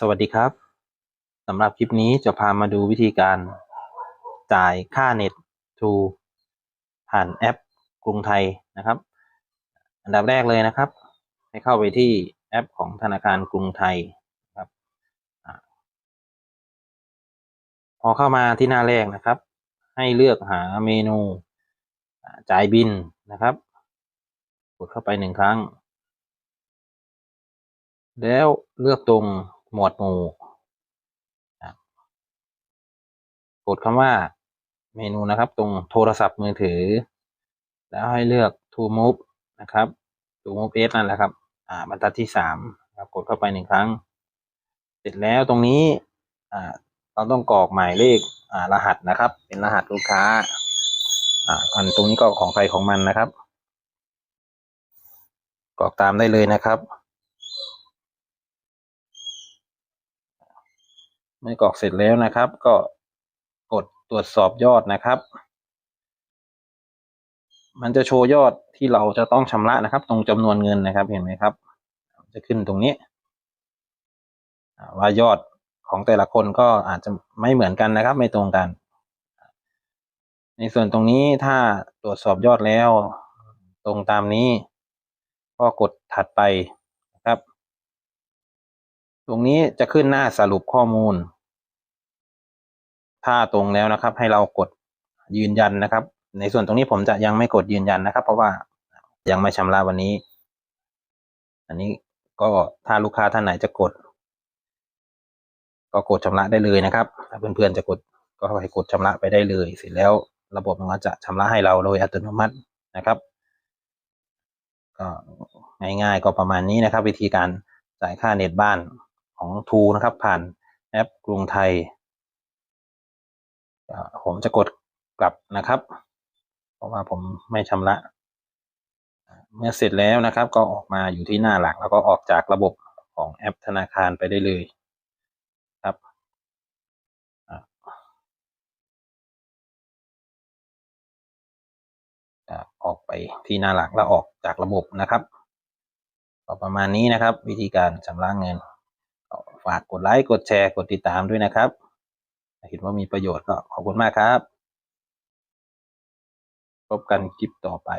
สวัสดีครับสำหรับคลิปนี้จะพามาดูวิธีการจ่ายค่าเน็ตทูผ่านแอปกรุงไทยนะครับ อันดับแรกเลยนะครับ ให้เข้าไปที่แอปของธนาคารกรุงไทยครับอพอเข้ามาที่หน้าแรกนะครับ ให้เลือกหาเมนูจ่ายบินนะครับ กดเข้าไปหนึ่งครั้ง แล้วเลือกตรง หมวดหมู่กดคำว่าเมนูนะครับ ตรงโทรศัพท์มือถือ แล้วให้เลือก to move นะครับ to move s นั่นแหละครับ อ่าบรรทัดที่สามครับกดเข้าไปหนึ่งครั้ง เสร็จแล้วตรงนี้อ่าเราต้องกรอกหมายเลขอ่ารหัสนะครับ เป็นรหัสลูกค้า อ่าอันตรงนี้ก็ของใครของมันนะครับ กรอกตามได้เลยนะครับ เมื่อกรอกเสร็จแล้วนะครับ ก็กดตรวจสอบยอดนะครับ มันจะโชว์ยอดที่เราจะต้องชำระนะครับ ตรงจำนวนเงินนะครับเห็นไหมครับ จะขึ้นตรงนี้ ว่ายอดของแต่ละคนก็อาจจะไม่เหมือนกันนะครับ ไม่ตรงกัน ในส่วนตรงนี้ถ้าตรวจสอบยอดแล้ว ตรงตามนี้ ก็กดถัดไปนะครับ ตรงนี้จะขึ้นหน้าสรุปข้อมูล ถ้าตรงแล้วนะครับ ให้เรากดยืนยันนะครับ ในส่วนตรงนี้ผมจะยังไม่กดยืนยันนะครับ เพราะว่ายังไม่ชำระวันนี้ อันนี้ก็ถ้าลูกค้าท่านไหนจะกด ก็กดชำระได้เลยนะครับถ้าเพื่อนๆจะกดก็ให้กดชำระไปได้เลย เสร็จแล้วระบบมันก็จะชำระให้เราโดยอัตโนมัตินะครับ ก็ง่ายๆก็ประมาณนี้นะครับ วิธีการจ่ายค่าเน็ตบ้านของทูนะครับ ผ่านแอปกรุงไทย ผมจะกดกลับนะครับ เพราะว่าผมไม่ชำระ เมื่อเสร็จแล้วนะครับก็ออกมาอยู่ที่หน้าหลัก แล้วก็ออกจากระบบของแอปธนาคารไปได้เลยครับออกไปที่หน้าหลักแล้วออกจากระบบนะครับก็ประมาณนี้นะครับ วิธีการชำระเงินฝากกดไลค์กดแชร์กดติดตามด้วยนะครับ เห็นว่ามีประโยชน์ก็ขอบคุณมากครับ พบกันคลิปต่อไป